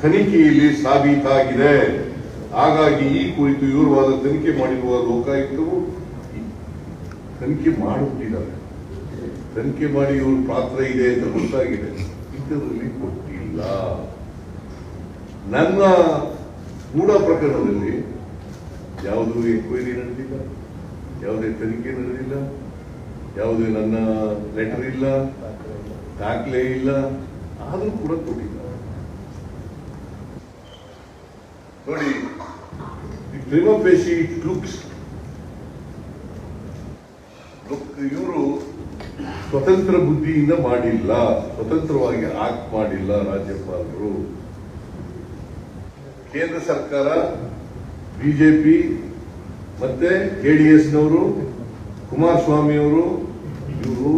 ತನಿಖೆಯಲ್ಲಿ ಸಾಬೀತಾಗಿದೆ. ಹಾಗಾಗಿ ಈ ಕುರಿತು ವಿವರವಾದ ತನಿಖೆ ಮಾಡಿರುವ ಲೋಕಾಯುಕ್ತರು ತನಿಖೆ ಮಾಡುತ್ತಿದ್ದಾರೆ. ತನಿಖೆ ಮಾಡಿ ಇವರು ಪಾತ್ರ ಇದೆ ಅಂತ ಗೊತ್ತಾಗಿದೆ. ಇದರಲ್ಲಿ ಕೊಟ್ಟಿಲ್ಲ. ನನ್ನ ಕೂಡ ಪ್ರಕರಣದಲ್ಲಿ ಯಾವುದೂ ಎಂಕ್ವೈರಿ ನಡೆದಿಲ್ಲ, ಯಾವುದೇ ತನಿಖೆ ನಡೆದಿಲ್ಲ, ಯಾವುದೇ ನನ್ನ ಲೆಟರ್ ಇಲ್ಲ, ದಾಖಲೆ ಇಲ್ಲ, ಆದರೂ ಕೂಡ ಕೊಟ್ಟಿಲ್ಲ. ನೋಡಿ ಪ್ರೇಮಪೇಶಿ ಲುಕ್ಸ್. ಇವರು ಸ್ವತಂತ್ರ ಬುದ್ಧಿಯಿಂದ ಮಾಡಿಲ್ಲ, ಸ್ವತಂತ್ರವಾಗಿ ಆಕ್ಟ್ ಮಾಡಿಲ್ಲ ರಾಜ್ಯಪಾಲರು. ಕೇಂದ್ರ ಸರ್ಕಾರ, ಬಿಜೆಪಿ ಮತ್ತೆ ಜೆಡಿಎಸ್ನವರು ಕುಮಾರಸ್ವಾಮಿ ಅವರು ಇವರು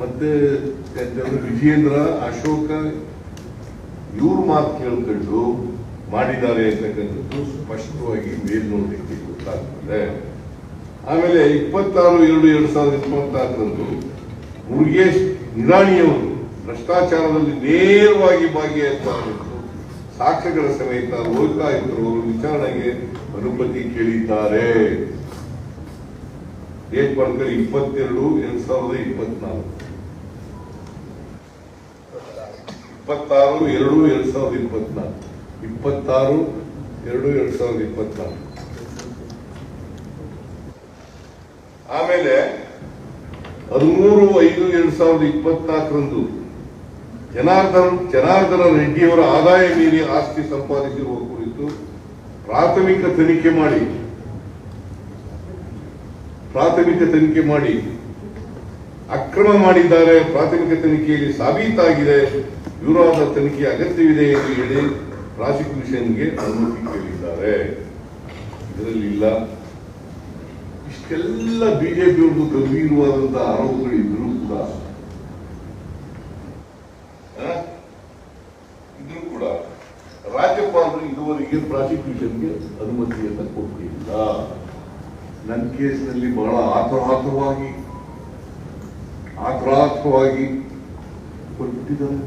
ಮತ್ತೆ ವಿಜಯೇಂದ್ರ, ಅಶೋಕ, ಇವ್ರ ಮಾತು ಕೇಳ್ಕೊಂಡು ಮಾಡಿದ್ದಾರೆ ಅಂತಕ್ಕಂಥದ್ದು ಸ್ಪಷ್ಟವಾಗಿ ಮೇಲ್ನೋಟಕ್ಕೆ ಗೊತ್ತಾಗ್ತದೆ. ಆಮೇಲೆ ಇಪ್ಪತ್ತಾರು ಎರಡು ಎರಡು ಸಾವಿರದ ಇಪ್ಪತ್ನಾಲ್ಕರಂದು ಮುರುಗೇಶ್ ನಿರಾಣಿಯವರು ಭ್ರಷ್ಟಾಚಾರದಲ್ಲಿ ನೇರವಾಗಿ ಭಾಗಿಯಾಗಿದ್ದು ಸಾಕ್ಷ್ಯಗಳ ಸಮೇತ ಲೋಕಾಯುಕ್ತರವರು ವಿಚಾರಣೆಗೆ ಅನುಮತಿ ಕೇಳಿದ್ದಾರೆ. ಏಪ್ರಿಲ್ ಇಪ್ಪತ್ತೆರಡು ಎರಡ್ ಸಾವಿರದ ಇಪ್ಪತ್ನಾಲ್ಕು. ಇಪ್ಪತ್ತಾರು ಎರಡು ಎರಡ್ ಸಾವಿರದ ಇಪ್ಪತ್ನಾಲ್ಕು. ಇಪ್ಪತ್ತಾರು, ಎರಡು, ಎರಡ್ ಸಾವಿರದ ಇಪ್ಪತ್ನಾಲ್ಕು. ಆಮೇಲೆ ಹದಿಮೂರು ಐದು, ಎರಡ್ ಸಾವಿರದ ಇಪ್ಪತ್ನಾಲ್ಕರಂದು ಜನಾರ್ದನ್, ಜನಾರ್ದನ ರೆಡ್ಡಿಯವರ ಆದಾಯ ಮೀರಿ ಆಸ್ತಿ ಸಂಪಾದಿಸಿರುವ ಕುರಿತು ಪ್ರಾಥಮಿಕ ತನಿಖೆ ಮಾಡಿ, ಪ್ರಾಥಮಿಕ ತನಿಖೆ ಮಾಡಿ, ಅಕ್ರಮ ಮಾಡಿದ್ದಾರೆ, ಪ್ರಾಥಮಿಕ ತನಿಖೆಯಲ್ಲಿ ಸಾಬೀತಾಗಿದೆ ವಿವರವಾದ ತನಿಖೆ ಅಗತ್ಯವಿದೆ ಎಂದು ಹೇಳಿ ಪ್ರಾಸಿಕ್ಯೂಷನ್ಗೆ ಅನುಮತಿ ಕೇಳಿದ್ದಾರೆ. ಇದರಲ್ಲಿ ಇಲ್ಲ. ಇಷ್ಟೆಲ್ಲ ಬಿಜೆಪಿಯವ್ರದ್ದು ಗಂಭೀರವಾದಂತಹ ಆರೋಪಗಳು ಇದ್ರೂ ಕೂಡ? ಇದ್ರೂ ಕೂಡ ರಾಜ್ಯಪಾಲರು ಇದುವರೆಗೆ ಪ್ರಾಸಿಕ್ಯೂಷನ್ಗೆ ಅನುಮತಿಯನ್ನು ಕೊಟ್ಟಿಲ್ಲ. ನನ್ನ ಕೇಸ್ನಲ್ಲಿ ಬಹಳ ಆತುರಾತುರವಾಗಿ ಆತುರಾತುರವಾಗಿ ಕೊಟ್ಟಿದ್ದಾರೆ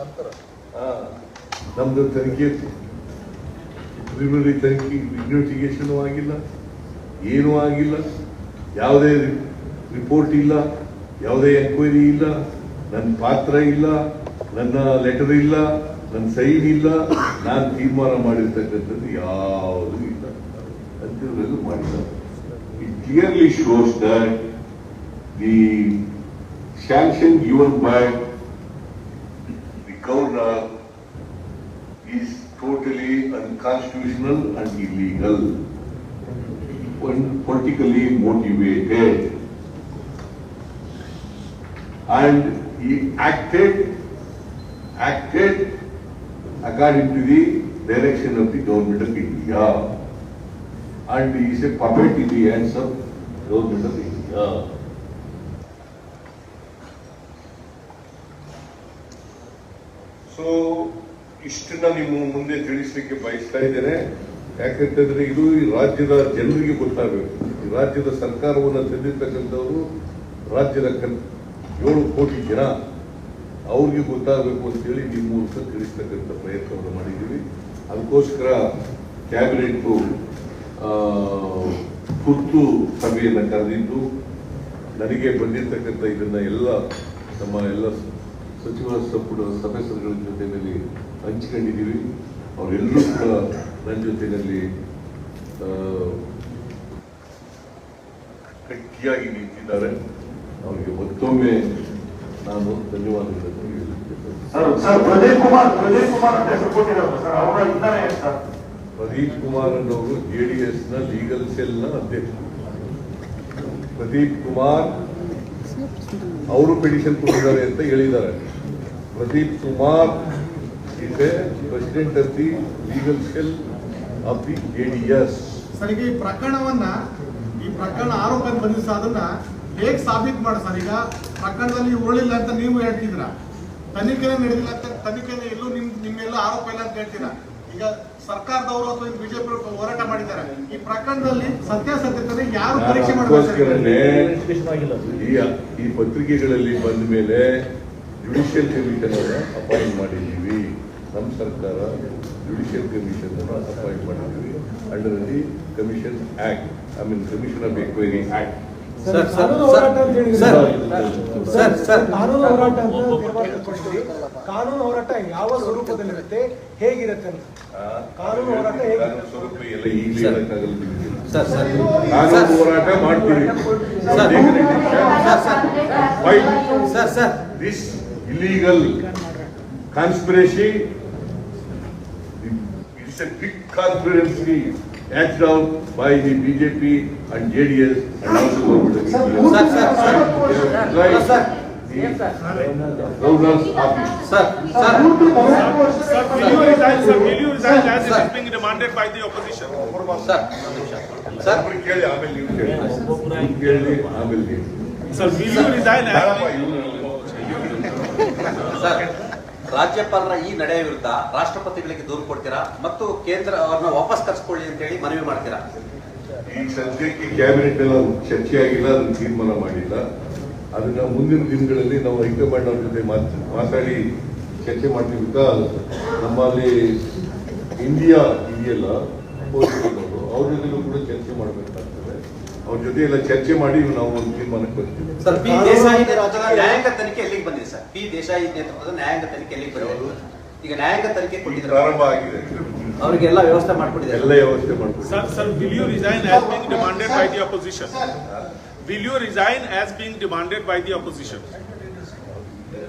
ನಂತರ. ನಮ್ಮದು ತನಿಖೆ ಪ್ರಿಲಿಮಿನರಿ ತನಿಖೆ ಇನ್ವೆಸ್ಟಿಗೇಷನ್ ಆಗಿಲ್ಲ, ಏನೂ ಆಗಿಲ್ಲ. ಯಾವುದೇ ರಿಪೋರ್ಟ್ ಇಲ್ಲ, ಯಾವುದೇ ಎಂಕ್ವೈರಿ ಇಲ್ಲ ನನ್ನ ಪಾತ್ರ ಇಲ್ಲ, ನನ್ನ ಲೆಟರ್ ಇಲ್ಲ ನನ್ನ ಸೈನ್ ಇಲ್ಲ. ನಾನು ತೀರ್ಮಾನ ಮಾಡಿರ್ತಕ್ಕಂಥದ್ದು ಯಾವುದೂ ಇಲ್ಲ. ಅಂತಿರೋದು ಮಾಡಿಲ್ಲ it clearly shows that the sanction given by governor is totally unconstitutional and illegal, pol- politically motivated. And he acted, acted according to the direction of the government of India. And he is a puppet in the hands of government of India. So ಇಷ್ಟನ್ನ ನಿಮ್ಮ ಮುಂದೆ ತಿಳಿಸಲಿಕ್ಕೆ ಬಯಸ್ತಾ ಇದ್ದೇನೆ. ಯಾಕಂತಂದ್ರೆ ಇದು ಈ ರಾಜ್ಯದ ಜನರಿಗೆ ಗೊತ್ತಾಗಬೇಕು. ರಾಜ್ಯದ ಸರ್ಕಾರವನ್ನು ತಂದಿರ್ತಕ್ಕಂಥವರು ರಾಜ್ಯದ ಕನ್, ಏಳು ಕೋಟಿ ಜನ. ಅವ್ರಿಗೆ ಗೊತ್ತಾಗಬೇಕು ಅಂತೇಳಿ ನಿಮ್ಮ ಮೂಲಕ ತಿಳಿಸ್ತಕ್ಕಂಥ ಪ್ರಯತ್ನವನ್ನು ಮಾಡಿದ್ದೀವಿ. ಅದಕ್ಕೋಸ್ಕರ ಕ್ಯಾಬಿನೆಟ್ ತುರ್ತು ಸಭೆಯನ್ನು ಕರೆದಿದ್ದು, ನನಗೆ ಬಂದಿರತಕ್ಕಂಥ ಇದನ್ನ ಎಲ್ಲ, ನಮ್ಮ ಎಲ್ಲ ಸಚಿವ ಸಂಪುಟ ಸದಸ್ಯರುಗಳ ಜೊತೆಯಲ್ಲಿ ಹಂಚಿಕೊಂಡಿದ್ದೀವಿ. ಅವರೆಲ್ಲರೂ ಕೂಡ ನನ್ನ ಜೊತೆಯಲ್ಲಿ ಗಟ್ಟಿಯಾಗಿ ನಿಂತಿದ್ದಾರೆ. ಅವರಿಗೆ ಮತ್ತೊಮ್ಮೆ ನಾನು ಧನ್ಯವಾದಗಳನ್ನು ಪ್ರದೀಪ್ ಕುಮಾರ್ ಪ್ರದೀಪ್ ಕುಮಾರ್ ಡಿ ಎಸ್ ಅನ್ನೋರು ನ ಲೀಗಲ್ ಸೆಲ್ನ ಅಧ್ಯಕ್ಷ ಪ್ರದೀಪ್ ಕುಮಾರ್ ಅವರು ಪಿಟಿಷನ್ ಕೊಟ್ಟಿದ್ದಾರೆ ಅಂತ ಹೇಳಿದ್ದಾರೆ. Pradeep Kumar a president of the legal cell of the JDS sir, ಈಗ ಈ ಪ್ರಕರಣವನ್ನ, ಈ ಪ್ರಕರಣ ಆರೋಪ ಸರ್, ಅದನ್ನ ಹೇಗ್ ಸಾಬೀತ್ ಮಾಡಿ ಸರ್? ಈಗ ಪ್ರಕರಣದಲ್ಲಿ ಉರುಳಿಲ್ಲ ಅಂತ ನೀವು ಹೇಳ್ತಿದ್ರ ತನಿಖೆನೇ ನಡೆದಿಲ್ಲ ಅಂತ, ತನಿಖೆನೇ ಎಲ್ಲೂ ನಿಮ್, ನಿಮ್ಮೆಲ್ಲ ಆರೋಪ ಇಲ್ಲ ಅಂತ ಹೇಳ್ತೀರಾ? ಈಗ ಸರ್ಕಾರದವರು ಅಥವಾ ಬಿಜೆಪಿ ಹೋರಾಟ ಮಾಡಿದ್ದಾರೆ. ಈ ಪ್ರಕರಣದಲ್ಲಿ ಸತ್ಯಾಸತ್ಯತೆ ಯಾರು ಪರೀಕ್ಷೆ ಮಾಡಬೇಕು? ಈ ಪತ್ರಿಕೆಗಳಲ್ಲಿ ಬಂದ ಮೇಲೆ ಜುಡಿಷಿಯಲ್ ಕಮಿಷನ್ ಅಪಾಯಿಂಟ್ ಮಾಡಿದ್ದೀವಿ. ನಮ್ಮ ಸರ್ಕಾರ ಜುಡಿಷಿಯಲ್ ಕಮಿಷನ್ ಅನ್ನು ಅಪಾಯಿಂಟ್ ಮಾಡಿದ್ದೀವಿ. Under the commission act I mean commission of enquiry act sir sir ಕಾನೂನು ಹೋರಾಟ ಅಂತ ಹೇಳಿದ್ರೆ. ಕಾನೂನು ಹೋರಾಟ ಯಾವ ಸ್ವರೂಪದಲ್ಲಿರುತ್ತೆ? ಹೇಗಿರುತ್ತೆ ಅಂತ ಕಾನೂನು ಹೋರಾಟ? ಕಾನೂನು ಸ್ವರೂಪ ಎಲ್ಲ ಈಗಲೇ ಹೇಳಕ್ಕಾಗಲ್ಲ ನಿಮಗೆ. ಸರ್ ಸರ್ ಕಾನೂನು ಹೋರಾಟ ಮಾಡ್ತೀವಿ sir. Sir sir fight sir sir this illegal conspiracy, it's a big conspiracy acted out by the BJP and JDS and also. Sir, sir sir sir Like sir the governor's office. Sir sir Sir, sir, it Sir. Opposition? Sir sir ಕೇಳಿ ಆಮೇಲೆ ನೀವು ಕೇಳಿ ಆಮೇಲೆ ನೀವು sir ರಾಜ್ಯಪಾಲರ ಈ ನಡೆಯ ವಿರುದ್ಧ ರಾಷ್ಟ್ರಪತಿಗಳಿಗೆ ದೂರು ಕೊಡ್ತೀರಾ ಮತ್ತು ಕೇಂದ್ರ ಅವ್ರನ್ನ ವಾಪಸ್ ಕರ್ಸ್ಕೊಳ್ಳಿ ಅಂತ ಹೇಳಿ ಮನವಿ ಮಾಡ್ತೀರಾ ಈ ಸದ್ಯಕ್ಕೆ ಕ್ಯಾಬಿನೆಟ್ ಎಲ್ಲ ಚರ್ಚೆ ಆಗಿಲ್ಲ ಅದನ್ನ ತೀರ್ಮಾನ ಮಾಡಿಲ್ಲ ಅದನ್ನ ಮುಂದಿನ ದಿನಗಳಲ್ಲಿ ನಾವು ಹೈಕಮಾಂಡ್ ಅವ್ರ ಜೊತೆ ಮಾತ್- ಮಾತಾಡಿ ಚರ್ಚೆ ಮಾಡ್ತೀವಿ ನಮ್ಮಲ್ಲಿ ಇಂಡಿಯಾ ಇದೆಯಲ್ಲ ಅವರು, ಜೊತೆಲೂ ಕೂಡ ಚರ್ಚೆ ಮಾಡಬೇಕಾಗ್ತದೆ. ಅವ್ರ ಜೊತೆ ಎಲ್ಲ ಚರ್ಚೆ ಮಾಡಿ ನಾವು ಒಂದು ತೀರ್ಮಾನಕ್ಕೆ ಬರ್ತೀವಿ. ಸರ್ ಪಿ ದೇಸಾಯಿ ನ್ಯಾಯಾಂಗ ತನಿಖೆ ಎಲ್ಲಿಗೆ ಬಂದಿದೆ ಸರ್? ಪಿ ದೇಸಾಯಿ ನೇತೃತ್ವದ ನ್ಯಾಯಾಂಗ ತನಿಖೆ ಎಲ್ಲಿಗೆ ಬರೋದು ಈಗ ನ್ಯಾಯಾಂಗ ತನಿಖೆ ಕೊಟ್ಟಿದ್ದಾರೆ ಪ್ರಾರಂಭ ಆಗಿದೆ. ಅವರಿಗೆಲ್ಲ ವ್ಯವಸ್ಥೆ ಮಾಡ್ಕೊಟ್ಟಿದ್ದಾರೆ. ಎಲ್ಲ ವ್ಯವಸ್ಥೆ ಮಾಡ್ತೀವಿ sir sir you resign as being demanded by the opposition? Will you resign as being demanded by the opposition? There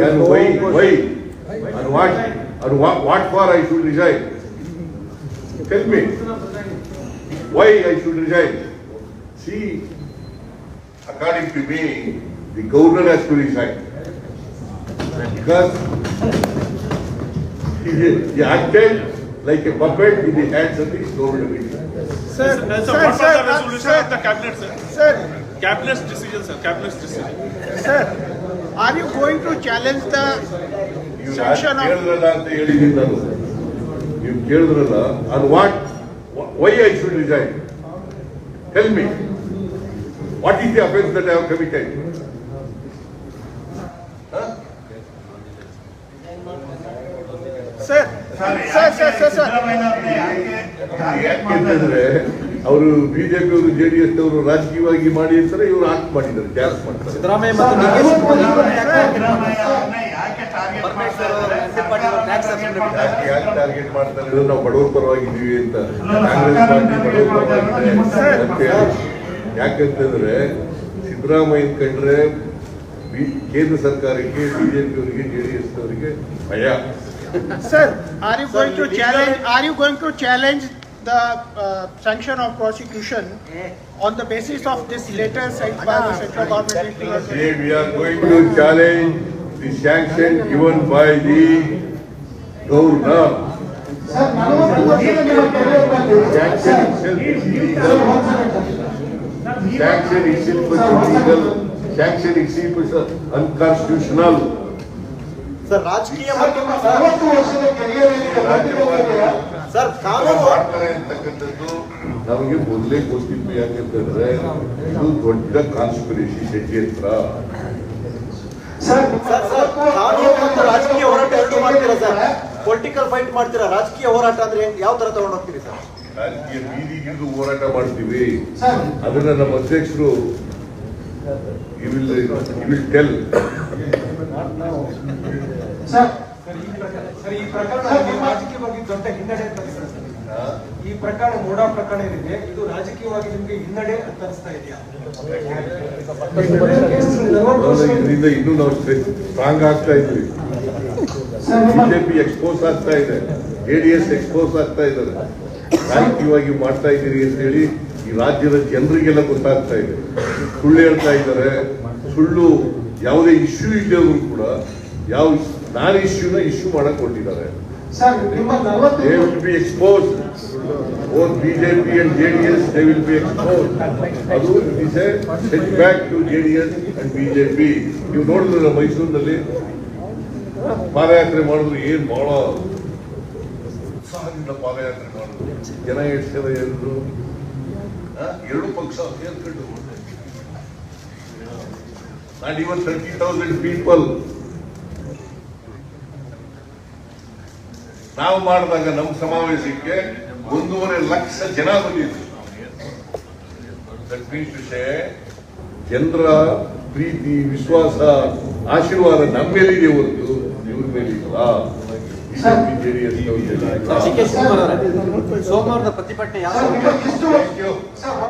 is no why, why, and what, and what, what for I should resign? Tell me, why I should resign? See, according to me, the governor has to resign. Because he, he acted like a puppet in the hands of the government. Sir, uh, sir, what was the resolution of the cabinet, sir? Sir, Cabinet's decision, sir, cabinet's decision. sir, are you going to challenge the ನೀವು sanction of ಕೇಳಿದ್ರಲ್ಲ ಅಂತ ಹೇಳಿದ್ದೀನಿ ನಾನು ನೀವು ಕೇಳಿದ್ರಲ್ಲ and what, why I should resign? Tell me. What is the offense that I have committed? Huh? sir, ಅವರು. ಯಾಕೆಂತಂದ್ರೆ ಅವರು ಬಿಜೆಪಿ ಅವರು ಎಸ್ ಅವರು ರಾಜಕೀಯವಾಗಿ ಮಾಡಿ ಅಂತಾರೆ ಇವರು ಆಕ್ಟ್ ಮಾಡಿದ್ದಾರೆ ಜಾಸ್ ಮಾಡ್ತಾರೆ. ಡಿ ಯಾಕೆ ಟಾರ್ಗೆಟ್ ಮಾಡ್ತಾರೆ ನಾವು ಬಡವರ ಪರವಾಗಿದ್ದೀವಿ ಅಂತ. ಕಾಂಗ್ರೆಸ್ ಪಾರ್ಟಿ ಬಡವರ ಪರವಾಗಿದೆ ಅಂತ ಹೇಳಿ. ಯಾಕಂತಂದ್ರೆ ಸಿದ್ದರಾಮಯ್ಯ ಕಂಡ್ರೆ ಬಿ- ಕೇಂದ್ರ ಸರ್ಕಾರಕ್ಕೆ ಬಿಜೆಪಿ ಅವರಿಗೆ ಎಸ್ ಅವರಿಗೆ ಭಯ. Sir, are you Sir, going to legal- challenge, are you going to challenge the uh, sanction of prosecution on the basis of this letter sent by the central government? to- See, we are going to challenge the sanction given by the governor. Sir, Manohar Pariker never carried out the Sanction itself is Sir, legal. Sanction is illegal. Sanction is unconstitutional. Sir ರಾಜಕೀಯ? Sir ಕಾನೂನು ನಮಗೆ ಮೊದಲೇ ಗೊತ್ತಿತ್ತು ಯಾಕಂತಂದ್ರೆ ಇದು ದೊಡ್ಡ ಕಾನ್ಸ್ಪಿರೇಸಿ ಷಡ್ಯಂತ್ರ. ಕಾನೂನು ಮತ್ತು ರಾಜಕೀಯ ಹೋರಾಟ ಎರಡು ಮಾಡ್ತೀರಾ ಸರ್. ಪೊಲಿಟಿಕಲ್ ಫೈಟ್ ಮಾಡ್ತೀರಾ? ರಾಜಕೀಯ ಹೋರಾಟ ಅಂದ್ರೆ ಹೆಂಗ್- ಯಾವ ತರ ತಗೊಂಡು ಹೋಗ್ತೀರಿ ಸರ್? ರಾಜಕೀಯ ಹೋರಾಟ ಮಾಡ್ತೀವಿ. ಸರ್, ಅದನ್ನ ನಮ್ಮ ಅಧ್ಯಕ್ಷರು will will tell sir, sir, ಈ ಪ್ರಕರಣ ರಾಜಕೀಯವಾಗಿ ದೊಡ್ಡ ಹಿನ್ನಡೆ ಅಂತ. ಈ ಪ್ರಕರಣ ಮೂಡಾ ಪ್ರಕರಣ ಏನಿದೆ ಇದು ರಾಜಕೀಯವಾಗಿ ನಿಮ್ಗೆ ಹಿನ್ನಡೆ ಅಂತ ಅನಿಸ್ತಾ ಇದೆಯಾ? ಇದರಿಂದ ಇನ್ನೂ ನಾವು ಸ್ಟ್ರಾಂಗ್ ಆಗ್ತಾ ಇದ್ವಿ ಬಿಜೆಪಿ ಎಕ್ಸ್ಪೋಸ್ ಆಗ್ತಾ ಇದೆ. ಜೆಡಿಎಸ್ ಎಕ್ಸ್ಪೋಸ್ ಆಗ್ತಾ ಇದ್ದಾರೆ. ರಾಜಕೀಯವಾಗಿ ಮಾಡ್ತಾ ಇದ್ದೀರಿ ಅಂತ ಹೇಳಿ ಈ ರಾಜ್ಯದ ಜನರಿಗೆಲ್ಲ ಗೊತ್ತಾಗ್ತಾ ಇದೆ. ಸುಳ್ಳು ಹೇಳ್ತಾ ಇದ್ದಾರೆ. ಸುಳ್ಳು ಯಾವುದೇ ಇಶ್ಯೂ ಇಲ್ಲದ್ರು ಕೂಡ ಯಾವ ನಾನ್ ಇಶ್ಯೂನ ಇಶ್ಯೂ ಮಾಡಕ್ ಕೊಟ್ಟಿದ್ದಾರೆ they will be exposed. Both BJP and JDS, they will be exposed. ಅದು back to setback to JDS and BJP. ನೀವು ನೋಡಿದ್ರೆ ಮೈಸೂರಿನಲ್ಲಿ ಪಾದಯಾತ್ರೆ ಮಾಡಿದ್ರು ಏನ್ ಬಹಳ ಉತ್ಸಾಹದಿಂದ ಪಾದಯಾತ್ರೆ ಮಾಡಿದ್ರು ಜನ ಎಷ್ಟು ಜನ ಹೇಳಿದ್ರು ಎರಡು ಪಕ್ಷ ಸೇರ್ಕೊಂಡು not even thirty thousand people ನಾವು ಮಾಡಿದಾಗ ನಮ್ಮ ಸಮಾವೇಶಕ್ಕೆ ಒಂದೂವರೆ ಲಕ್ಷ ಜನ ಬಂದಿದ್ರು. ಜನರ ಪ್ರೀತಿ ವಿಶ್ವಾಸ ಆಶೀರ್ವಾದ ನಮ್ಮ ಮೇಲಿದೆ ಹೊರತು ಇವ್ರ ಮೇಲಿಲ್ಲ ಸೋಮವಾರದ ಪ್ರತಿಭಟನೆ